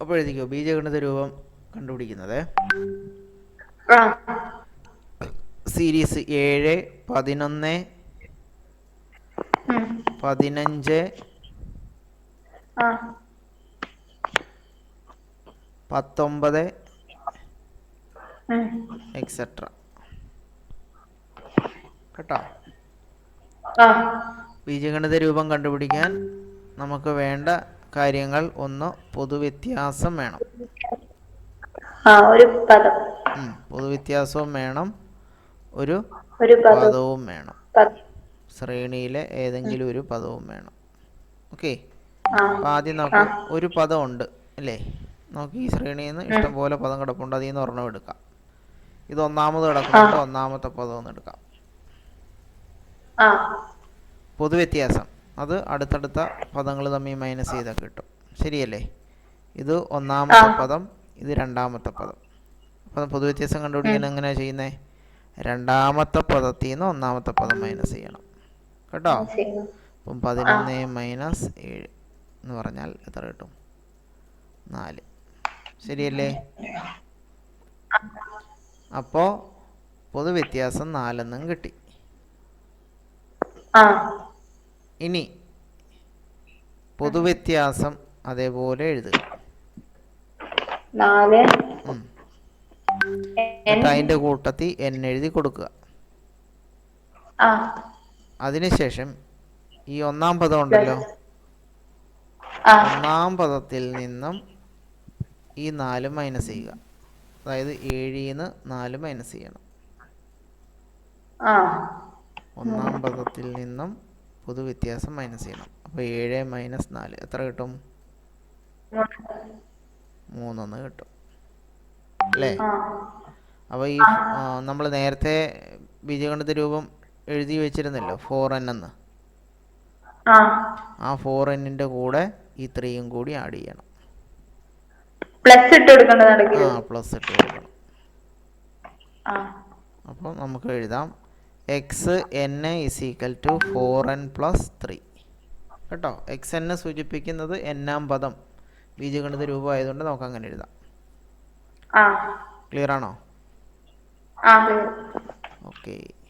അപ്പോൾ എഴുതിക്കോ ബീജഗണിത രൂപം കണ്ടുപിടിക്കുന്നത്. സീരീസ് ഏഴ് പതിനൊന്ന്. പതിനഞ്ച് പത്തൊമ്പത്. എക്സെട്ര കേട്ടോ? ബീജഗണിത രൂപം കണ്ടുപിടിക്കാൻ നമുക്ക് വേണ്ട കാര്യങ്ങൾ ഒന്ന് പൊതുവ്യത്യാസം വേണം. ഒരു പദം. പൊതുവ്യത്യാസവും വേണം. ഒരു പദവും വേണം. ശ്രേണിയിലെ ഏതെങ്കിലും ഒരു പദവും വേണം. ഓക്കെ? ആ. ആദ്യം നമുക്ക് ഒരു പദം ഉണ്ട് അല്ലേ? നമുക്ക് ഈ ശ്രേണിയിൽ നിന്ന് ഇഷ്ടംപോലെ പദം കിടപ്പുണ്ട്. അതിൽ നിന്ന് ഒരെണ്ണം എടുക്കാം. ഇത് ഒന്നാമത് കിടക്കുന്നുണ്ട് ഒന്നാമത്തെ പദം ഒന്ന് എടുക്കാം. പൊതുവ്യത്യാസം. അത് അടുത്തടുത്ത പദങ്ങൾ തമ്മിൽ മൈനസ് ചെയ്താൽ കിട്ടും. ശരിയല്ലേ? ഇത് ഒന്നാമത്തെ പദം ഇത് രണ്ടാമത്തെ പദം. അപ്പം പൊതുവ്യത്യാസം കണ്ടുപിടിക്കാൻ എങ്ങനെയാണ് ചെയ്യുന്നത് രണ്ടാമത്തെ പദത്തിൽ നിന്ന് ഒന്നാമത്തെ പദം മൈനസ് ചെയ്യണം. കേട്ടോ? അപ്പം പതിനൊന്ന് മൈനസ് ഏഴ് എന്ന് പറഞ്ഞാൽ എത്ര കിട്ടും? നാല്. ശരിയല്ലേ? അപ്പോൾ പൊതുവ്യത്യാസം നാലെന്നും കിട്ടി. ഇനി പൊതുവ്യത്യാസം അതേപോലെ എഴുതുക. നാല്. അതിന്റെ കൂട്ടത്തിൽ എൻ എഴുതി കൊടുക്കുക. അതിനുശേഷം ഈ ഒന്നാം പദം ഉണ്ടല്ലോ? ഒന്നാം പദത്തിൽ നിന്നും ഈ നാല് മൈനസ് ചെയ്യുക. അതായത് ഏഴിന്ന് നാല് മൈനസ് ചെയ്യണം. ഒന്നാം പദത്തിൽ നിന്നും പൊതുവ്യത്യാസം മൈനസ് ചെയ്യണം. അപ്പോൾ ഏഴ് മൈനസ് നാല്. എത്ര കിട്ടും? മൂന്നൊന്ന് കിട്ടും. അല്ലേ? അപ്പോൾ ഈ നമ്മൾ നേരത്തെ ബീജഗണിത രൂപം എഴുതി വെച്ചിരുന്നല്ലോ ഫോർ എൻ എന്ന്. ആ. ഫോർ എന്നിന്റെ കൂടെ ഈ ത്രീയും കൂടി ആഡ് ചെയ്യണം. പ്ലസ് ഇട്ട് കൊടുക്കണം ആ പ്ലസ് ഇട്ട് കൊടുക്കണം. അപ്പോൾ നമുക്ക് എഴുതാം. X n is equal to four n plus three കേട്ടോ? എക്സ് എന്നെ സൂചിപ്പിക്കുന്നത് എന്നാം പദം. ബീജഗണിത രൂപം ആയതുകൊണ്ട് നമുക്ക് അങ്ങനെ എഴുതാം. ക്ലിയർ ആണോ? ഓക്കെ